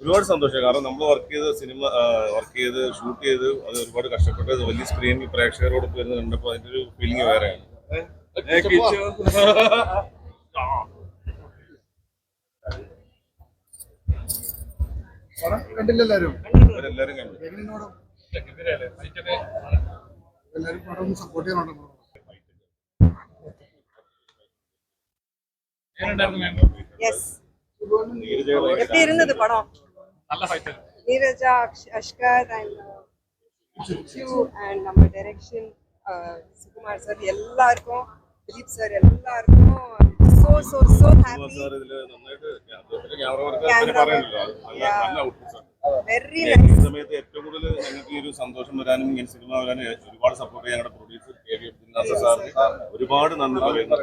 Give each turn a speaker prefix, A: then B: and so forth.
A: ഒരുപാട് സന്തോഷം. കാരണം നമ്മൾ വർക്ക് ചെയ്ത് സിനിമ വർക്ക് ചെയ്ത് ഷൂട്ട് ചെയ്ത് അത് ഒരുപാട് കഷ്ടപ്പെട്ട് വലിയ സ്ക്രീനിൽ പ്രേക്ഷകരോട് വരുന്നത് കണ്ടപ്പോൾ അതിന്റെ ഒരു ഫീലിംഗ് വേറെയാണ്. ഏ, കിച്ചു.
B: പടം കണ്ടില്ല എല്ലാരും?
A: കണ്ടു.
B: എല്ലാരും പടം support ചെയ്യാനുണ്ടോ
C: so so happy
A: sir ഇതില് നന്നായിട്ട് അദ്ദേഹത്തിന്റെ ക്യാമറ വർക്ക്
C: Camera
A: പറയാനില്ല അത് നല്ല
C: Yeah.
A: നല്ല ഔട്ട്പുട്ട് സാർ
C: வெரி
A: ഈ
C: நைஸ்
A: സമയത്ത് ഏറ്റവും കൂടുതൽ ഞങ്ങൾക്ക് ഈ ഒരു സന്തോഷം വരാനും ഇങ്ങനെ സിനിമ വരാനും ഒരുപാട് സപ്പോർട്ട് ചെയ്യാൻ ഞങ്ങളുടെ producer K V Abdul Nasar സാറിന് ഒരുപാട് നന്ദി പറയുന്നു